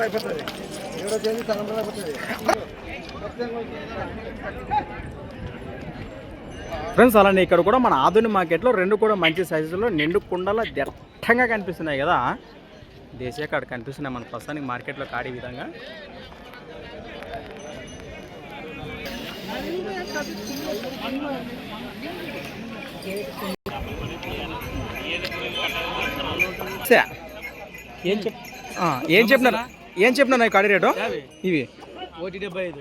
అయిపోతుంది ఏడో తేదీ అయిపోతుంది ఫ్రెండ్స్ అలానే ఇక్కడ కూడా మన ఆధునిక మార్కెట్లో రెండు కూడా మంచి సైజులో నిండు కుండల దట్టంగా కనిపిస్తున్నాయి కదా దేశీయ కాడ కనిపిస్తున్నాయి మన ప్రస్తుతానికి మార్కెట్లో కాడి విధంగా సే. ఏం చెప్ ఆ, ఏం చెప్పినారు? ఏం చెప్పినారు ఈ కాడి రేటు? ఇవి.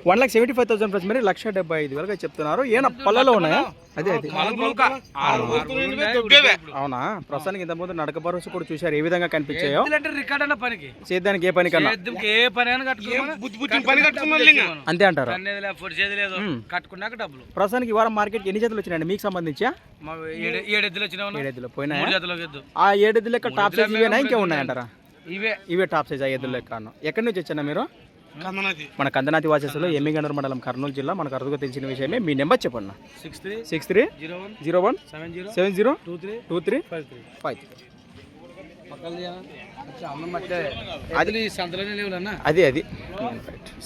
One lakh seventy five thousand plus మరి లక్ష డెబ్బై ఐదు వేలుగా చెప్తున్నారు. ఏనా పళ్ళలో ఉన్నాయా? అదే అదే. అవునా? ప్రస్తుతానికి ఇంత ముందు నడక భరోసా కూడా చూశారు. ఏ విధంగా కనిపించాయో? రికార్డ్ అన్న పనికి. చేద్దానికి ఏ పని కన్నా ఏ పని అంతే అంటారు. కట్టుకున్నాక డబ్బులు. ప్రస్తుతానికి ఈ వారం మార్కెట్ ఎన్ని జతలు వచ్చినాయండి? మీకు సంబంధించి? ఏడెద్దులు ఎద్దు. ఆ ఏడెద్దు లెక్క టాప్ సైజ్ ఇవేనా? ఇంకే ఉన్నాయంటారా ఇవే. ఇవే టాప్ సైజ్ ఆ ఎద్దుల లెక్క అన్న. ఎక్కడి నుంచి వచ్చానా మీరు? మన కందనాతి వాసెస్లో ఎమ్మిగండూరు మండలం కర్నూలు జిల్లా మనకు అరుదుగా తెలిసిన విషయమే. మీ నెంబర్ చెప్పండి six three six three zero one zero one seven zero seven zero two three two three five three. Five మట్టే అది సంతలోనే అది అది.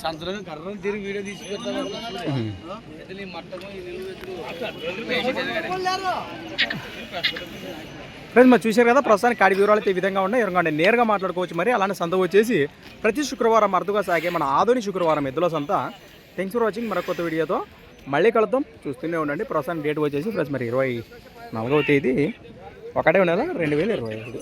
సంతలోనే కర్రను తిరిగి వీడియో తీసి ఫ్రెండ్స్ మరి చూశారు కదా ప్రస్తుతానికి కాడి వివరాలు అయితే ఈ విధంగా ఉన్నాయి. ఎవరికంటే నేరుగా మాట్లాడుకోవచ్చు. మరి అలానే సంత వచ్చేసి ప్రతి శుక్రవారం అరుదుగా సాగే మన ఆధునిక శుక్రవారం ఎద్దుల సంత. థ్యాంక్స్ ఫర్ వాచింగ్ మరొక కొత్త వీడియోతో మళ్ళీ కలుద్దాం. చూస్తూనే ఉండండి. ప్రస్తుతానికి డేట్ వచ్చేసి ఫ్రెండ్స్ మరి ఇరవై నాలుగవ తేదీ. ఒకటే ఉండదా రెండు వేల ఇరవై ఐదు.